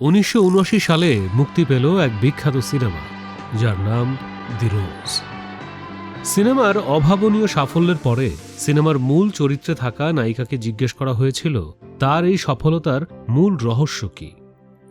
উনিশশো উনআশি সালে মুক্তি পেল এক বিখ্যাত সিনেমা, যার নাম দি রোজ সিনেমার অভাবনীয় সাফল্যের পরে সিনেমার মূল চরিত্রে থাকা নায়িকাকে জিজ্ঞেস করা হয়েছিল, তার এই সফলতার মূল রহস্য কি?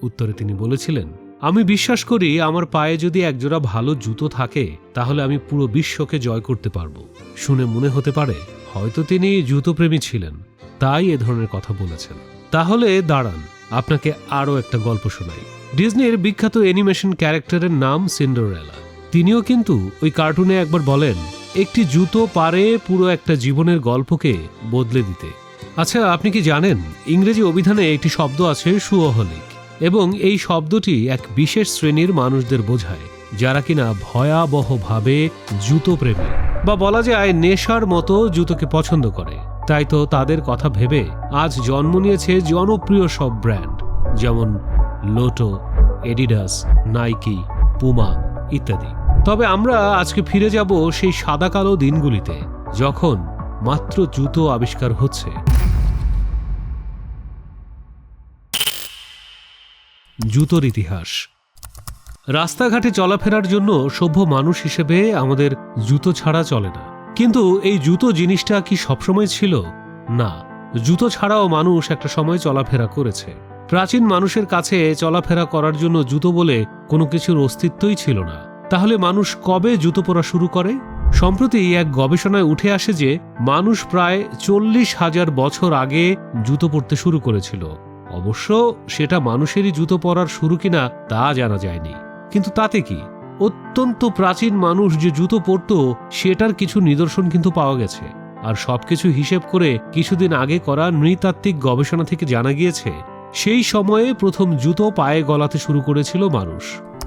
উত্তরে তিনি বলেছিলেন, আমি বিশ্বাস করি আমার পায়ে যদি একজোড়া ভালো জুতো থাকে, তাহলে আমি পুরো বিশ্বকে জয় করতে পারব। শুনে মনে হতে পারে, হয়তো তিনি জুতোপ্রেমী ছিলেন, তাই এ ধরনের কথা বলেছেন। তাহলে দাঁড়ান আপনাকে আরও একটা গল্প শোনাই। ডিজনির বিখ্যাত অ্যানিমেশন ক্যারেক্টারের নাম সিন্ডারেলা। তিনিও কিন্তু ওই কার্টুনে একবার বলেন, একটি জুতো পারে পুরো একটা জীবনের গল্পকে বদলে দিতে। আচ্ছা আপনি কি জানেন, ইংরেজি অভিধানে একটি শব্দ আছে সুঅহলিক এবং এই শব্দটি এক বিশেষ শ্রেণির মানুষদের বোঝায়, যারা কিনা ভয়াবহভাবে জুতো প্রেমী, বা বলা যায় নেশার মতো জুতোকে পছন্দ করে। তাই তো তাদের কথা ভেবে আজ জন্ম নিয়েছে জনপ্রিয় সব ব্র্যান্ড, যেমন লোটো, এডিডাস, নাইকি, পুমা ইত্যাদি। তবে আমরা আজকে ফিরে যাব সেই সাদা কালো দিনগুলিতে, যখন মাত্র জুতো আবিষ্কার হচ্ছে। জুতোর ইতিহাস। রাস্তাঘাটে চলাফেরার জন্য সভ্য মানুষ হিসেবে আমাদের জুতো ছাড়া চলে না। কিন্তু এই জুতো জিনিসটা কি সবসময় ছিল? না। জুতো ছাড়াও মানুষ একটা সময় চলাফেরা করেছে। প্রাচীন মানুষের কাছে চলাফেরা করার জন্য জুতো বলে কোনো কিছুর অস্তিত্বই ছিল না। তাহলে মানুষ কবে জুতো পরা শুরু করে? সম্প্রতি এক গবেষণায় উঠে আসে যে মানুষ প্রায় চল্লিশ হাজার বছর আগে জুতো পরতে শুরু করেছিল। অবশ্য সেটা মানুষেরই জুতো পরার শুরু কিনা তা জানা যায়নি। কিন্তু তাতে কি? অত্যন্ত প্রাচীন মানুষ যে জুতো পরত, সেটার কিছু নিদর্শন কিন্তু পাওয়া গেছে। আর সবকিছু হিসেব করে কিছুদিন আগে করা নৃতাত্ত্বিক গবেষণা থেকে জানা গিয়েছে, সেই সময়ে প্রথম জুতো পায়ে গলাতে শুরু করেছিল মানুষ।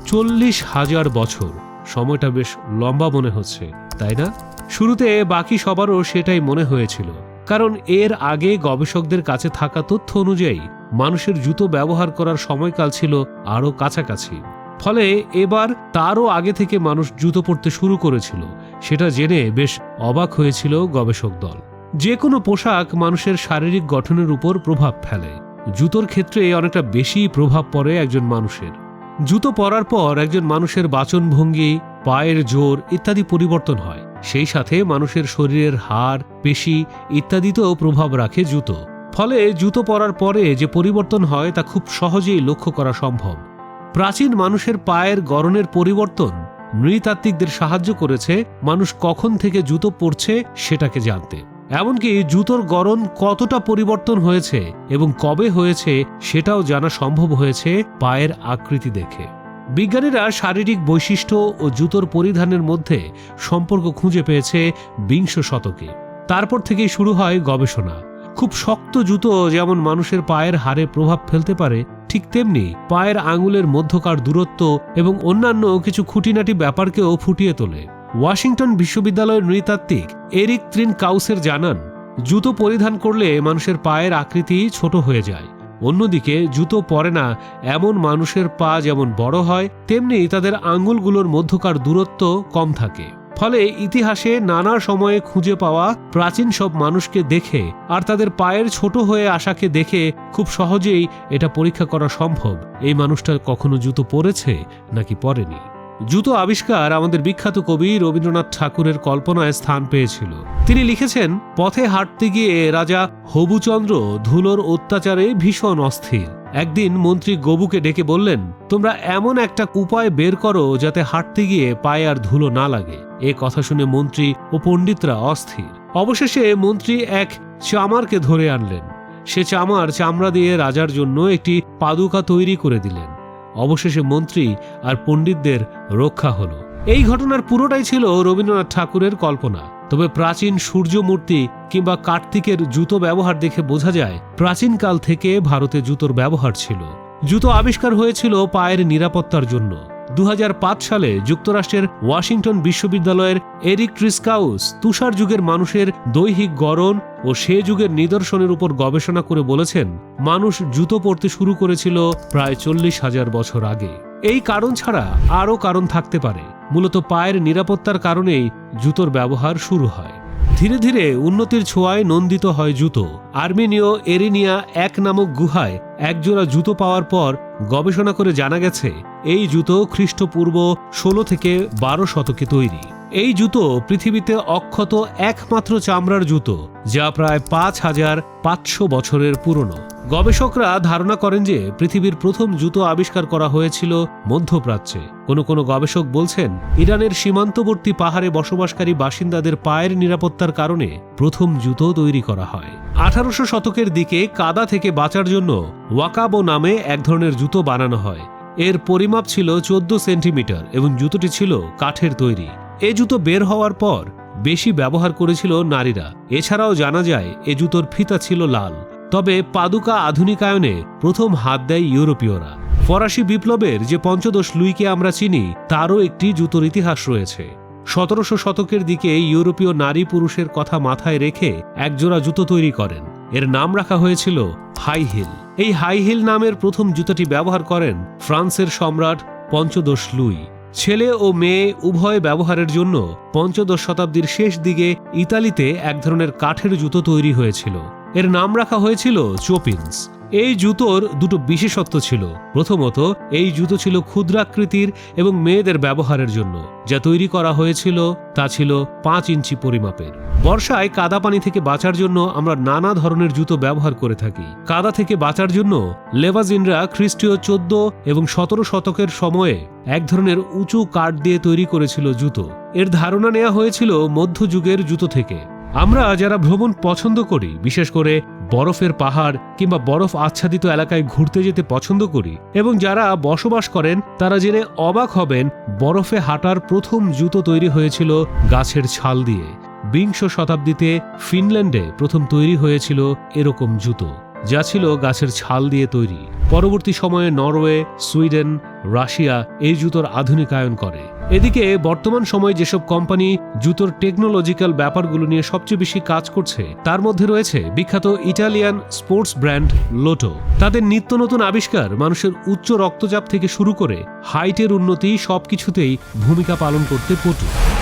চল্লিশ হাজার বছর, সময়টা বেশ লম্বা মনে হচ্ছে, তাই না? শুরুতে বাকি সবারও সেটাই মনে হয়েছিল, কারণ এর আগে গবেষকদের কাছে থাকা তথ্য অনুযায়ী মানুষের জুতো ব্যবহার করার সময়কাল ছিল আরও কাছাকাছি। ফলে এবার তারও আগে থেকে মানুষ জুতো পরতে শুরু করেছিল। সেটা জেনে বেশ অবাক হয়েছিল গবেষক দল। যে কোনো পোশাক মানুষের শারীরিক গঠনের উপর প্রভাব ফেলে। জুতোর ক্ষেত্রে অনেকটা বেশি প্রভাব পড়ে একজন মানুষের। জুতো পরার পর একজন মানুষের বাচনভঙ্গি, পায়ের জোর ইত্যাদি পরিবর্তন হয়। সেই সাথে মানুষের শরীরের হাড়, পেশি ইত্যাদিতেও প্রভাব রাখে জুতো। ফলে জুতো পরার পরে যে পরিবর্তন হয় তা খুব সহজেই লক্ষ্য করা সম্ভব। প্রাচীন মানুষের পায়ের গড়নের পরিবর্তন নৃতাত্ত্বিকদের সাহায্য করেছে মানুষ কখন থেকে জুতো পরছে সেটাকে জানতে। এমনকি জুতোর গড়ন কতটা পরিবর্তন হয়েছে এবং কবে হয়েছে সেটাও জানা সম্ভব হয়েছে পায়ের আকৃতি দেখে। বিজ্ঞানীরা শারীরিক বৈশিষ্ট্য ও জুতোর পরিধানের মধ্যে সম্পর্ক খুঁজে পেয়েছে বিংশ শতকে। তারপর থেকেই শুরু হয় গবেষণা। খুব শক্ত জুতো যেমন মানুষের পায়ের হারে প্রভাব ফেলতে পারে ঠিক তেমনি পায়ের আঙুলের মধ্যকার দূরত্ব এবং অন্যান্য কিছু খুঁটিনাটি ব্যাপারকেও ফুটিয়ে তোলে। ওয়াশিংটন বিশ্ববিদ্যালয়ের নৃতাত্ত্বিক এরিক ত্রিন কাউসের জানান, জুতো পরিধান করলে মানুষের পায়ের আকৃতি ছোট হয়ে যায়। অন্যদিকে, জুতো পরে না, এমন মানুষের পা যেমন বড় হয়, তেমনি তাদের আঙ্গুলগুলোর মধ্যকার দূরত্ব কম থাকে। ফলে ইতিহাসে নানা সময়ে খুঁজে পাওয়া প্রাচীন সব মানুষকে দেখে আর তাদের পায়ের ছোট হয়ে আসাকে দেখে খুব সহজেই এটা পরীক্ষা করা সম্ভব। এই মানুষটা কখনো জুতো পরেছে নাকি পরেনি? জুতো আবিষ্কার আমাদের বিখ্যাত কবি রবীন্দ্রনাথ ঠাকুরের কল্পনায় স্থান পেয়েছিল। তিনি লিখেছেন, পথে হাঁটতে গিয়ে রাজা হবুচন্দ্র ধুলোর অত্যাচারে ভীষণ অস্থির। একদিন মন্ত্রী গবুকে ডেকে বললেন, তোমরা এমন একটা উপায় বের করো যাতে হাঁটতে গিয়ে পায়ে আর ধুলো না লাগে। এ কথা শুনে মন্ত্রী ও পণ্ডিতরা অস্থির। অবশেষে মন্ত্রী এক চামারকে ধরে আনলেন। সে চামার চামড়া দিয়ে রাজার জন্য একটি পাদুকা তৈরি করে দিলেন। অবশেষে মন্ত্রী আর পণ্ডিতদের রক্ষা হল। এই ঘটনার পুরোটাই ছিল রবীন্দ্রনাথ ঠাকুরের কল্পনা। তবে প্রাচীন সূর্য মূর্তি কিংবা কার্তিকের জুতো ব্যবহার দেখে বোঝা যায় প্রাচীনকাল থেকে ভারতে জুতোর ব্যবহার ছিল। জুতো আবিষ্কার হয়েছিল পায়ের নিরাপত্তার জন্য। দু হাজার পাঁচ সালে যুক্তরাষ্ট্রের ওয়াশিংটন বিশ্ববিদ্যালয়ের এরিক ট্রিসকাউস তুষার যুগের মানুষের দৈহিক গড়ন ও সে যুগের নিদর্শনের উপর গবেষণা করে বলেছেন, মানুষ জুতো পরতে শুরু করেছিল প্রায় চল্লিশ হাজার বছর আগে। এই কারণ ছাড়া আরও কারণ থাকতে পারে। মূলত পায়ের নিরাপত্তার কারণেই জুতোর ব্যবহার শুরু হয়। ধীরে ধীরে উন্নতির ছোঁয়ায় নন্দিত হয় জুতো। আর্মেনীয় এরিনিয়া এক নামক গুহায় একজোড়া জুতো পাওয়ার পর গবেষণা করে জানা গেছে, এই জুতো খ্রিস্টপূর্ব ষোলো থেকে বারো শতকে তৈরি। এই জুতো পৃথিবীতে অক্ষত একমাত্র চামড়ার জুতো, যা প্রায় পাঁচ হাজার পাঁচশো বছরের পুরনো। গবেষকরা ধারণা করেন যে পৃথিবীর প্রথম জুতো আবিষ্কার করা হয়েছিল মধ্যপ্রাচ্যে। কোনো কোনো গবেষক বলছেন, ইরানের সীমান্তবর্তী পাহাড়ে বসবাসকারী বাসিন্দাদের পায়ের নিরাপত্তার কারণে প্রথম জুতো তৈরি করা হয়। আঠারোশো শতকের দিকে কাদা থেকে বাঁচার জন্য ওয়াকাবো নামে এক ধরনের জুতো বানানো হয়। এর পরিমাপ ছিল চোদ্দ সেন্টিমিটার এবং জুতোটি ছিল কাঠের তৈরি। এ জুতো বের হওয়ার পর বেশি ব্যবহার করেছিল নারীরা। এছাড়াও জানা যায়, এ জুতোর ফিতা ছিল লাল। তবে পাদুকা আধুনিকায়নে প্রথম হাত দেয় ইউরোপীয়রা। ফরাসি বিপ্লবের যে পঞ্চদশ লুইকে আমরা চিনি, তারও একটি জুতোর ইতিহাস রয়েছে। সতেরোশো শতকের দিকে ইউরোপীয় নারী পুরুষের কথা মাথায় রেখে একজোড়া জুতো তৈরি করেন। এর নাম রাখা হয়েছিল হাই হিল। এই হাই হিল নামের প্রথম জুতোটি ব্যবহার করেন ফ্রান্সের সম্রাট পঞ্চদশ লুই। ছেলে ও মেয়ে উভয় ব্যবহারের জন্য পঞ্চদশ শতাব্দীর শেষ দিকে ইতালিতে এক ধরনের কাঠের জুতো তৈরি হয়েছিল। এর নাম রাখা হয়েছিল চোপিন্স। এই জুতোর দুটো বিশেষত্ব ছিল। প্রথমত, এই জুতো ছিল ক্ষুদ্রাকৃতির এবং মেয়েদের ব্যবহারের জন্য। যা তৈরি করা হয়েছিল, তা ছিল পাঁচ ইঞ্চি পরিমাপের। বর্ষায় কাদা পানি থেকে বাঁচার জন্য আমরা নানা ধরনের জুতো ব্যবহার করে থাকি। কাদা থেকে বাঁচার জন্য লেভাজিনরা খ্রিস্টীয় চোদ্দ এবং সতেরো শতকের সময়ে এক ধরনের উঁচু কাঠ দিয়ে তৈরি করেছিল জুতো। এর ধারণা নেওয়া হয়েছিল মধ্যযুগের জুতো থেকে। আমরা যারা ভ্রমণ পছন্দ করি, বিশেষ করে বরফের পাহাড় কিংবা বরফ আচ্ছাদিত এলাকায় ঘুরতে যেতে পছন্দ করি এবং যারা বসবাস করেন, তারা জেনে অবাক হবেন বরফে হাঁটার প্রথম জুতো তৈরি হয়েছিল গাছের ছাল দিয়ে। বিংশ শতাব্দীতে ফিনল্যান্ডে প্রথম তৈরি হয়েছিল এরকম জুতো, যা ছিল গাছের ছাল দিয়ে তৈরি। পরবর্তী সময়ে নরওয়ে, সুইডেন রাশিয়া এই জুতোর আধুনিকায়ন করে। এদিকে বর্তমান সময়ে যেসব কোম্পানি জুতোর টেকনোলজিক্যাল ব্যাপারগুলো নিয়ে সবচেয়ে বেশি কাজ করছে, তার মধ্যে রয়েছে বিখ্যাত ইটালিয়ান স্পোর্টস ব্র্যান্ড লোটো। তাদের নিত্য নতুন আবিষ্কার মানুষের উচ্চ রক্তচাপ থেকে শুরু করে হাইটের উন্নতি সবকিছুতেই ভূমিকা পালন করতে পটু।